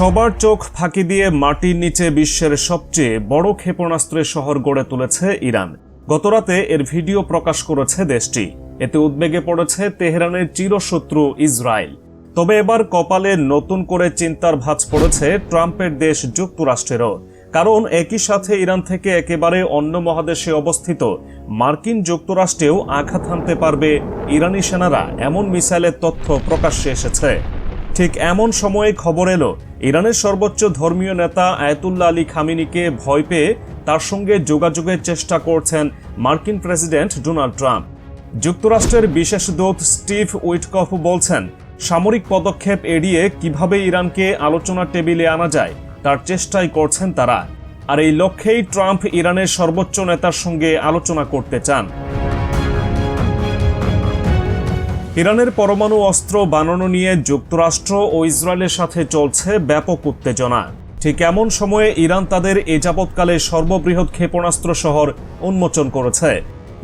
সবার চোখ ফাঁকি দিয়ে মাটির নিচে বিশ্বের সবচেয়ে বড় ক্ষেপণাস্ত্রের শহর গড়ে তুলেছে ইরান। গতরাতে এর ভিডিও প্রকাশ করেছে দেশটি। এতে উদ্বেগে পড়েছে তেহরানের চিরশত্রু ইসরায়েল। তবে এবার কপালে নতুন করে চিন্তার ভাঁজ পড়েছে ট্রাম্পের দেশ যুক্তরাষ্ট্রেরও। কারণ একই সাথে ইরান থেকে একেবারে অন্য মহাদেশে অবস্থিত মার্কিন যুক্তরাষ্ট্রেও আঘাত হানতে পারবে ইরানি সেনারা, এমন মিসাইলের তথ্য প্রকাশ্যে এসেছে। ঠিক এমন সময়ে খবর এলো, ইরানের সর্বোচ্চ ধর্মীয় নেতা আয়াতুল্লাহ আলী খামিনিকে ভয় পেয়ে তার সঙ্গে যোগাযোগের চেষ্টা করছেন মার্কিন প্রেসিডেন্ট ডোনাল্ড ট্রাম্প। যুক্তরাষ্ট্রের বিশেষ দূত স্টিভ উইটকফ বলছেন, সামরিক পদক্ষেপ এড়িয়ে কীভাবে ইরানকে আলোচনার টেবিলে আনা যায়, তার চেষ্টাই করছেন তারা। আর এই লক্ষ্যেই ট্রাম্প ইরানের সর্বোচ্চ নেতার সঙ্গে আলোচনা করতে চান। ইরানের পরমাণু অস্ত্র বানানো নিয়ে যুক্তরাষ্ট্র ও ইসরায়েলের সাথে চলছে ব্যাপক উত্তেজনা। ঠিক এমন সময়ে ইরান তাদের এ যাবৎকালে সর্ববৃহৎ ক্ষেপণাস্ত্র শহর উন্মোচন করেছে,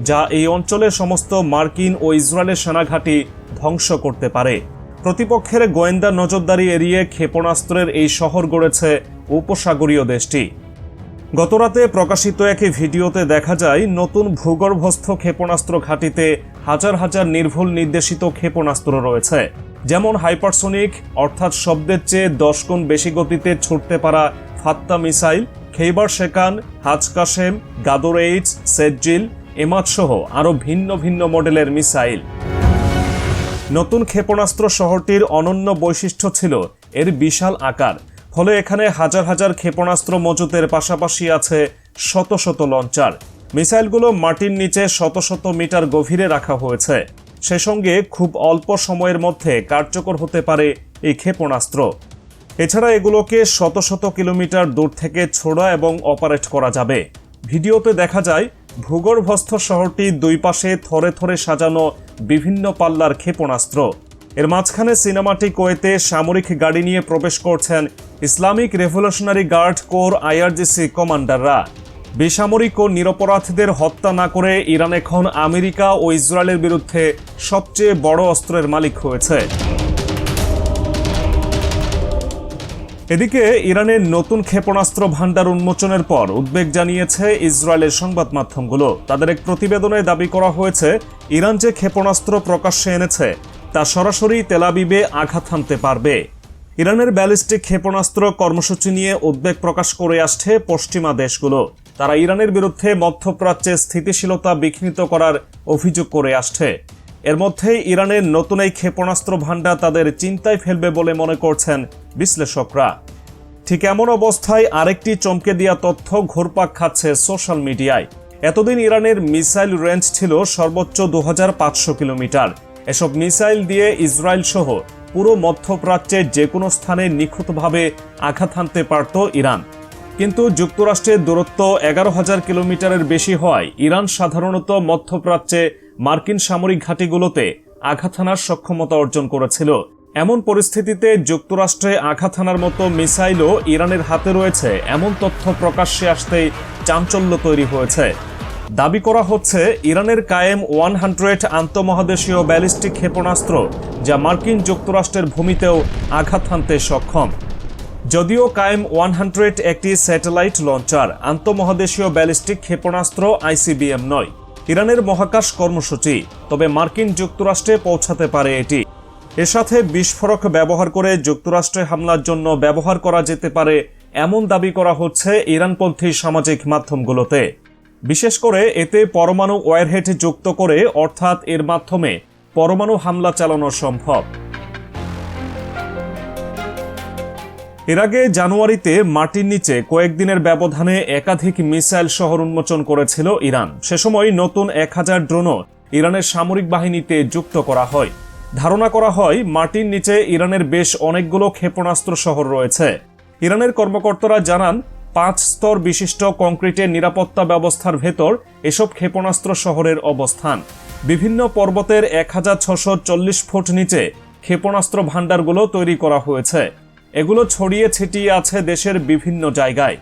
যা এই অঞ্চলের সমস্ত মার্কিন ও ইসরায়েলের সেনাঘাঁটি ধ্বংস করতে পারে। প্রতিপক্ষের গোয়েন্দা নজরদারি এড়িয়ে ক্ষেপণাস্ত্রের এই শহর গড়েছে উপসাগরীয় দেশটি। গতরাতে প্রকাশিত এক ভিডিওতে দেখা যায়, নতুন ভূগর্ভস্থ ক্ষেপণাস্ত্র ঘাঁটিতে হাজার হাজার নির্ভুল নির্দেশিত ক্ষেপণাস্ত্র রয়েছে। যেমন হাইপারসোনিক, অর্থাৎ শব্দের চেয়ে দশ গুণ বেশি গতিতে ছুটতে পারা ফাত্তা মিসাইল, খেইবার শেকান হাজকাশেম গাদর এইটস সেজ্জিল এমাত সহ আরও ভিন্ন ভিন্ন মডেলের মিসাইল। নতুন ক্ষেপণাস্ত্র শহরটির অনন্য বৈশিষ্ট্য ছিল এর বিশাল আকার, ফলে এখানে হাজার হাজার ক্ষেপণাস্ত্র মজুতের পাশাপাশি আছে শত শত লঞ্চার। মিসাইলগুলো মাটির নিচে শত শত মিটার গভীরে রাখা হয়েছে। সে সঙ্গে খুব অল্প সময়ের মধ্যে কার্যকর হতে পারে এই ক্ষেপণাস্ত্র। এছাড়া এগুলোকে শত শত কিলোমিটার দূর থেকে ছোড়া এবং অপারেট করা যাবে। ভিডিওতে দেখা যায়, ভূগর্ভস্থ শহরটি দুই পাশে থরে থরে সাজানো বিভিন্ন পাল্লার ক্ষেপণাস্ত্র। এর মাঝখানে সিনেমাটি কোয়েতে সামরিক গাড়ি নিয়ে প্রবেশ করছেন Islamic revolutionary guard corps IRGC কমান্ডাররা। বেসামরিক ও নিরপরাধীদের হত্যা না করে ইরান এখন আমেরিকা ও ইসরায়েলের বিরুদ্ধে সবচেয়ে বড় অস্ত্রের মালিক হয়েছে। এদিকে ইরানের নতুন ক্ষেপণাস্ত্র ভাণ্ডার উন্মোচনের পর উদ্বেগ জানিয়েছে ইসরায়েলের সংবাদ মাধ্যমগুলো। তাদের এক প্রতিবেদনে দাবি করা হয়েছে, ইরান যে ক্ষেপণাস্ত্র প্রকাশ্যে এনেছে, তা সরাসরি তেলাবিবে আঘাত হানতে পারবে। ইরানের ব্যালিস্টিক ক্ষেপণাস্ত্র কর্মসূচি নিয়ে উদ্বেগ প্রকাশ করে আসছে পশ্চিমা দেশগুলো। তারা ইরানের বিরুদ্ধে মধ্যপ্রাচ্যে স্থিতিশীলতা বিঘ্নিত করার অভিযোগ করে আসছে। এর মধ্যে ইরানের নতুন এই ক্ষেপণাস্ত্র ভান্ডার তাদের চিন্তায় ফেলবে বলে মনে করছেন বিশ্লেষকরা। ঠিক এমন অবস্থায় আরেকটি চমকে দেওয়া তথ্য ঘোরপাক খাচ্ছে সোশ্যাল মিডিয়ায়। এতদিন ইরানের মিসাইল রেঞ্জ ছিল সর্বোচ্চ দু হাজার পাঁচশো কিলোমিটার। এসব মিসাইল দিয়ে ইসরায়েল সহ পুরো মধ্যপ্রাচ্যের যে কোনো স্থানে নিখুঁতভাবে আঘাত হানতে পারত ইরান। কিন্তু যুক্তরাষ্ট্রের দূরত্ব এগারো হাজার কিলোমিটারের বেশি হওয়ায় ইরান সাধারণত মধ্যপ্রাচ্যে মার্কিন সামরিক ঘাঁটিগুলোতে আঘাত হানার সক্ষমতা অর্জন করেছিল। এমন পরিস্থিতিতে যুক্তরাষ্ট্রে আঘাত হানার মতো মিসাইলও ইরানের হাতে রয়েছে, এমন তথ্য প্রকাশ্যে আসতেই চাঞ্চল্য তৈরি হয়েছে। দাবি করা হচ্ছে, ইরানের কায়েম ওয়ান হান্ড্রেড আন্তঃমহাদেশীয় ব্যালিস্টিক ক্ষেপণাস্ত্র, যা মার্কিন যুক্তরাষ্ট্রের ভূমিতেও আঘাত হানতে সক্ষম। যদিও কায়েম ওয়ান হান্ড্রেড একটি স্যাটেলাইট লঞ্চার, আন্তঃমহাদেশীয় ব্যালিস্টিক ক্ষেপণাস্ত্র আইসিবিএম নয়। ইরানের মহাকাশ কর্মসূচি, তবে মার্কিন যুক্তরাষ্ট্রে পৌঁছাতে পারে এটি। এর সাথে বিস্ফোরক ব্যবহার করে যুক্তরাষ্ট্রে হামলার জন্য ব্যবহার করা যেতে পারে এমন দাবি করা হচ্ছে ইরানপন্থী সামাজিক মাধ্যমগুলোতে। বিশেষ করে এতে পরমাণু ওয়ারহেড যুক্ত করে, অর্থাৎ এর মাধ্যমে পরমাণু হামলা চালানো সম্ভব। এর আগে জানুয়ারিতে মাটির নিচে কয়েকদিনের ব্যবধানে একাধিক মিসাইল শহর উন্মোচন করেছিল ইরান। সে সময় নতুন এক হাজার ড্রোনও ইরানের সামরিক বাহিনীতে যুক্ত করা হয়। ধারণা করা হয়, মাটির নিচে ইরানের বেশ অনেকগুলো ক্ষেপণাস্ত্র শহর রয়েছে। ইরানের কর্মকর্তারা জানান, পাঁচ স্তর বিশিষ্ট কংক্রিটের নিরাপত্তা ব্যবস্থার ভেতর এসব ক্ষেপণাস্ত্র শহরের অবস্থান। বিভিন্ন পর্বতের এক ফুট নিচে ক্ষেপণাস্ত্র ভাণ্ডারগুলো তৈরি করা হয়েছে। এগুলো ছড়িয়ে ছিটিয়ে আছে দেশের বিভিন্ন জায়গায়।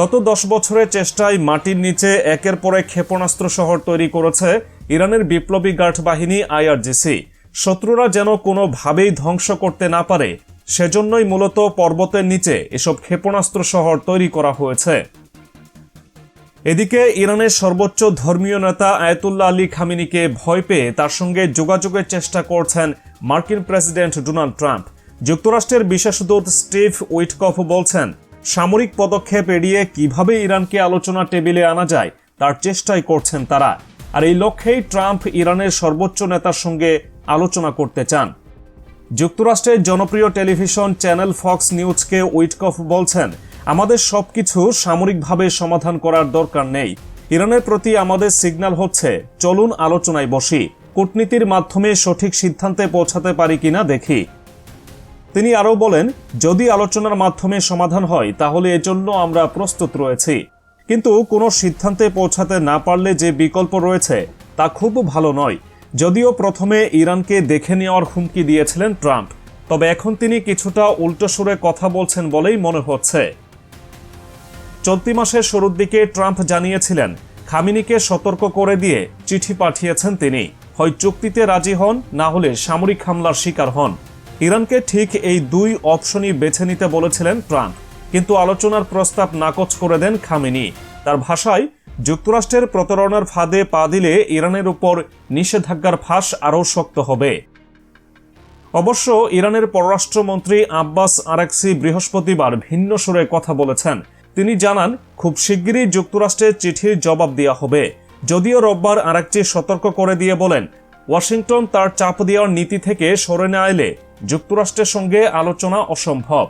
গত দশ বছরের চেষ্টায় মাটির নিচে একের পর এক ক্ষেপণাস্ত্র শহর তৈরি করেছে ইরানের বিপ্লবী গার্ড বাহিনী আইআরজিসি। শত্রুরা যেন কোনোভাবেই ধ্বংস করতে না পারে, সেজন্যই মূলত পর্বতের নিচে এসব ক্ষেপণাস্ত্র শহর তৈরি করা হয়েছে। এদিকে ইরানের সর্বোচ্চ ধর্মীয় নেতা আয়াতুল্লাহ আলী খামিনিকে ভয় পেয়ে তার সঙ্গে যোগাযোগের চেষ্টা করছেন মার্কিন প্রেসিডেন্ট ডোনাল্ড ট্রাম্প। যুক্তরাষ্ট্রের বিশেষ দূত স্টিভ উইটকফ বলছেন, সামরিক পদক্ষেপ এড়িয়ে কীভাবে ইরানকে আলোচনা টেবিলে আনা যায়, তার চেষ্টাই করছেন তারা। আর এই লক্ষ্যেই ট্রাম্প ইরানের সর্বোচ্চ নেতার সঙ্গে আলোচনা করতে চান। যুক্তরাষ্ট্রের জনপ্রিয় টেলিভিশন চ্যানেল ফক্স নিউজকে উইটকফ বলছেন, আমাদের সবকিছু সামরিকভাবে সমাধান করার দরকার নেই। ইরানের প্রতি আমাদের সিগন্যাল হচ্ছে, চলুন আলোচনায় বসি। কূটনীতির মাধ্যমে সঠিক সিদ্ধান্তে পৌঁছাতে পারি কিনা দেখি। তিনি আরও বলেন, যদি আলোচনার মাধ্যমে সমাধান হয়, তাহলে এজন্য আমরা প্রস্তুত রয়েছি। কিন্তু কোনো সিদ্ধান্তে পৌঁছাতে না পারলে যে বিকল্প রয়েছে, তা খুব ভালো নয়। যদিও প্রথমে ইরানকে দেখে নেওয়ার হুমকি দিয়েছিলেন ট্রাম্প, তবে এখন তিনি কিছুটা উল্টো সুরে কথা বলছেন বলেই মনে হচ্ছে। চলতি মাসের শুরুর দিকে ট্রাম্প জানিয়েছিলেন, খামিনিকে সতর্ক করে দিয়ে চিঠি পাঠিয়েছেন তিনি। হয় চুক্তিতে রাজি হন, না হলে সামরিক হামলার শিকার হন। ইরানকে ঠিক এই দুই অপশনই বেছে নিতে বলেছিলেন ট্রাম্প। কিন্তু আলোচনার প্রস্তাব নাকচ করে দেন খামিনি। তার ভাষায়, যুক্তরাষ্ট্রের প্রতারণার ফাঁদে পা দিলে ইরানের উপর নিষেধাজ্ঞার ফাঁস আরও শক্ত হবে। অবশ্য ইরানের পররাষ্ট্রমন্ত্রী আব্বাস আরাকসি বৃহস্পতিবার ভিন্ন সুরে কথা বলেছেন। তিনি জানান, খুব শিগগিরই যুক্তরাষ্ট্রের চিঠির জবাব দেওয়া হবে। যদিও রোববার আরাকচি সতর্ক করে দিয়ে বলেন, ওয়াশিংটন তার চাপ দেওয়ার নীতি থেকে সরে না এলে যুক্তরাষ্ট্রের সঙ্গে আলোচনা অসম্ভব।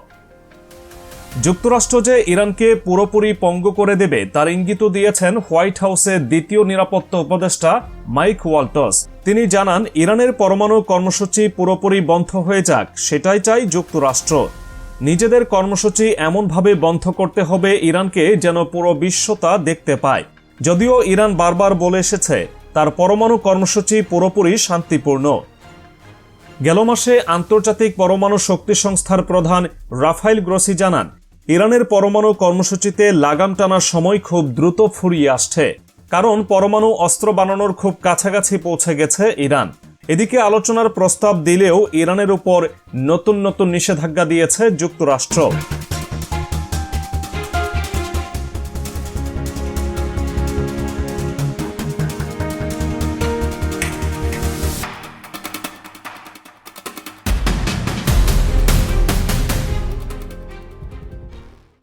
যুক্তরাষ্ট্র যে ইরানকে পুরোপুরি পঙ্গ করে দেবে, তার ইঙ্গিত দিয়েছেন হোয়াইট হাউসের দ্বিতীয় নিরাপত্তা উপদেষ্টা মাইক ওয়াল্টস। তিনি জানান, ইরানের পরমাণু কর্মসূচি পুরোপুরি বন্ধ হয়ে যাক, সেটাই চাই যুক্তরাষ্ট্র। নিজেদের কর্মসূচি এমনভাবে বন্ধ করতে হবে ইরানকে যেন পুরো বিশ্ব তা দেখতে পায়। যদিও ইরান বারবার বলে এসেছে, তার পরমাণু কর্মসূচি পুরোপুরি শান্তিপূর্ণ। গেল মাসে আন্তর্জাতিক পরমাণু শক্তি সংস্থার প্রধান রাফাইল গ্রসি জানান, ইরানের পরমাণু কর্মসূচিতে লাগাম টানার সময় খুব দ্রুত ফুরিয়ে আসছে, কারণ পরমাণু অস্ত্র বানানোর খুব কাছাকাছি পৌঁছে গেছে ইরান। এদিকে আলোচনার প্রস্তাব দিলেও ইরানের উপর নতুন নতুন নিষেধাজ্ঞা দিয়েছে যুক্তরাষ্ট্র।